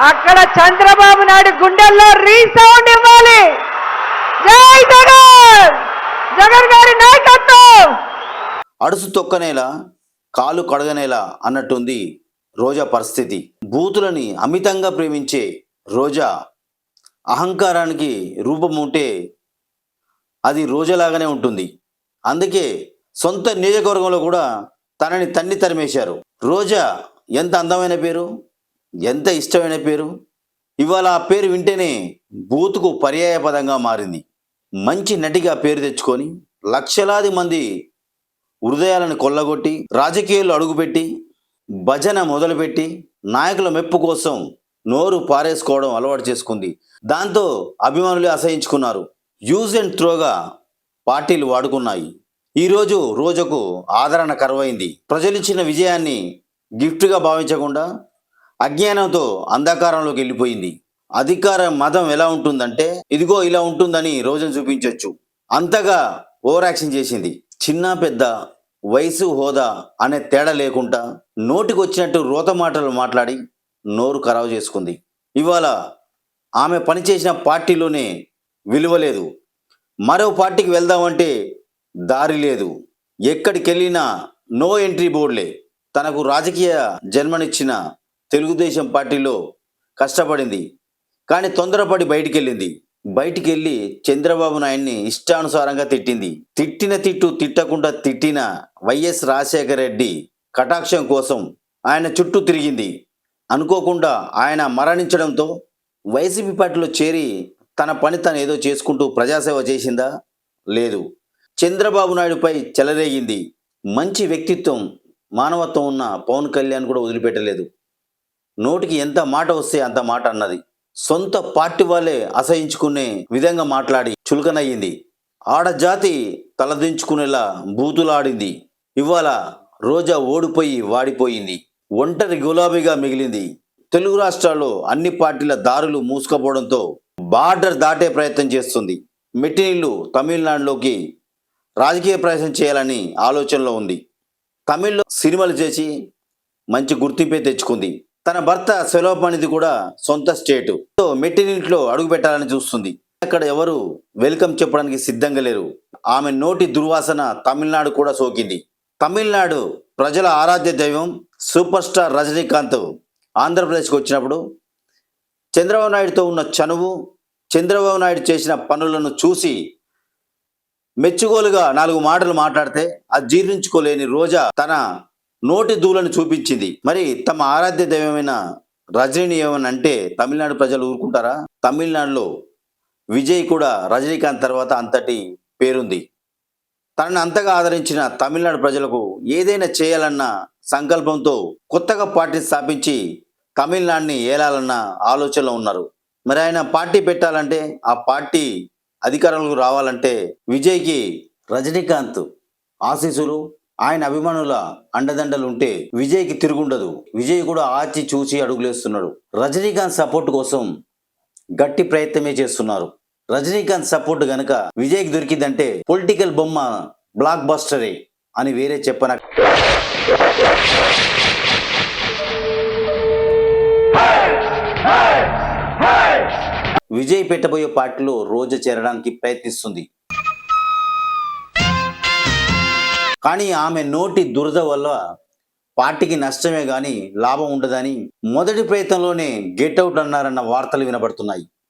అక్కడ చంద్రబాబు నాయుడు గుండెల్లో రీసౌండ్ ఇవ్వాలి. జై జగన్! జగన్ గారి నాయకత్వం! అడుసు తొక్కనేలా కాలు కడగనేలా అన్నట్టుంది రోజా పరిస్థితి. బూతులని అమితంగా ప్రేమించే రోజా అహంకారానికి రూపం ఉంటే అది రోజాలాగానే ఉంటుంది. అందుకే సొంత నియోజకవర్గంలో కూడా తనని తన్ని తరిమేశారు. రోజా ఎంత అందమైన పేరు? ఎంత ఇష్టమైన పేరు? ఇవాళ ఆ పేరు వింటేనే బూతుకు పర్యాయ పదంగా మారింది. మంచి నటిగా పేరు తెచ్చుకొని లక్షలాది మంది హృదయాలను కొల్లగొట్టి రాజకీయాల్లో అడుగుపెట్టి భజన మొదలుపెట్టి నాయకుల మెప్పు కోసం నోరు పారేసుకోవడం అలవాటు చేసుకుంది. దాంతో అభిమానులు అసహించుకున్నారు. యూజ్ అండ్ త్రోగా పార్టీలు వాడుకున్నాయి. ఈరోజు రోజుకు ఆదరణ కరువైంది. ప్రజలిచ్చిన విజయాన్ని గిఫ్ట్గా భావించకుండా అజ్ఞానంతో అంధకారంలోకి వెళ్ళిపోయింది. అధికార మతం ఎలా ఉంటుందంటే ఇదిగో ఇలా ఉంటుందని రోజును చూపించవచ్చు అంతగా ఓవర్ యాక్షన్ చేసింది. చిన్న పెద్ద వయసు హోదా అనే తేడా లేకుండా నోటికి వచ్చినట్టు రోత మాటలు మాట్లాడి నోరు ఖరాబు చేసుకుంది. ఇవాళ ఆమె పనిచేసిన పార్టీలోనే విలువ లేదు. మరో పార్టీకి వెళ్దామంటే దారి లేదు. ఎక్కడికి వెళ్ళినా నో ఎంట్రీ బోర్డులే. తనకు రాజకీయ జన్మనిచ్చిన తెలుగుదేశం పార్టీలో కష్టపడింది. కానీ తొందరపడి బయటికి వెళ్ళింది బయటికి వెళ్ళి చంద్రబాబు నాయుడిని ఇష్టానుసారంగా తిట్టింది. తిట్టిన తిట్టు తిట్టకుండా తిట్టిన వైఎస్ రాజశేఖర రెడ్డి కటాక్షం కోసం ఆయన చుట్టూ తిరిగింది. అనుకోకుండా ఆయన మరణించడంతో వైసీపీ పార్టీలో చేరి తన పని తను ఏదో చేసుకుంటూ ప్రజాసేవ చేసిందా? లేదు. చంద్రబాబు నాయుడుపై చెలరేగింది. మంచి వ్యక్తిత్వం మానవత్వం ఉన్న పవన్ కళ్యాణ్ కూడా వదిలిపెట్టలేదు. నోటికి ఎంత మాట వస్తే అంత మాట అన్నది. సొంత పార్టీ వాళ్ళే అసహించుకునే విధంగా మాట్లాడి చులకనయ్యింది. ఆడజాతి తలదించుకునేలా బూతులాడింది. ఇవాళ రోజా ఓడిపోయి వాడిపోయింది. ఒంటరి గులాబీగా మిగిలింది. తెలుగు రాష్ట్రాల్లో అన్ని పార్టీల దారులు మూసుకుపోవడంతో బార్డర్ దాటే ప్రయత్నం చేస్తుంది. మెట్టినీళ్ళు తమిళనాడులోకి రాజకీయ ప్రయత్నం చేయాలని ఆలోచనలో ఉంది. తమిళ్ళో సినిమాలు చేసి మంచి గుర్తింపే తెచ్చుకుంది. తన భర్త సెలవుపనిది కూడా సొంత స్టేటు. సో మెట్టినింట్లో అడుగు పెట్టాలని చూస్తుంది. అక్కడ ఎవరు వెల్కమ్ చెప్పడానికి సిద్ధంగా లేరు. ఆమె నోటి దుర్వాసన తమిళనాడు కూడా సోకింది. తమిళనాడు ప్రజల ఆరాధ్య దైవం సూపర్ స్టార్ రజనీకాంత్ ఆంధ్రప్రదేశ్కి వచ్చినప్పుడు చంద్రబాబు నాయుడుతో ఉన్న చనువు చంద్రబాబు నాయుడు చేసిన పనులను చూసి మెచ్చుగోలుగా నాలుగు మాటలు మాట్లాడితే అది జీర్ణించుకోలేని రోజా తన నోటి దూలను చూపించింది. మరి తమ ఆరాధ్య దైవమైన రజనీని ఏమని అంటే తమిళనాడు ప్రజలు ఊరుకుంటారా? తమిళనాడులో విజయ్ కూడా రజనీకాంత్ తర్వాత అంతటి పేరుంది. తనను అంతగా ఆదరించిన తమిళనాడు ప్రజలకు ఏదైనా చేయాలన్న సంకల్పంతో కొత్తగా పార్టీ స్థాపించి తమిళనాడుని ఏలాలన్న ఆలోచనలో ఉన్నారు. మరి ఆయన పార్టీ పెట్టాలంటే ఆ పార్టీ అధికారంలోకి రావాలంటే విజయ్కి రజనీకాంత్ ఆశీస్సులు ఆయన అభిమానుల అండదండలు ఉంటే విజయ్కి తిరుగుండదు. విజయ్ కూడా ఆచి చూసి అడుగులేస్తున్నాడు. రజనీకాంత్ సపోర్ట్ కోసం గట్టి ప్రయత్నమే చేస్తున్నారు. రజనీకాంత్ సపోర్ట్ గనక విజయ్కి దొరికిందంటే పొలిటికల్ బొమ్మ బ్లాక్ బస్టరే అని వేరే చెప్పన విజయ్ పెట్టబోయే పార్టీలో రోజు చేరడానికి ప్రయత్నిస్తుంది. కానీ ఆమె నోటి దురద వల్ల పార్టీకి నష్టమే గాని లాభం ఉండదని మొదటి ప్రయత్నంలోనే గెట్ అవుట్ అన్నారన్న వార్తలు వినబడుతున్నాయి.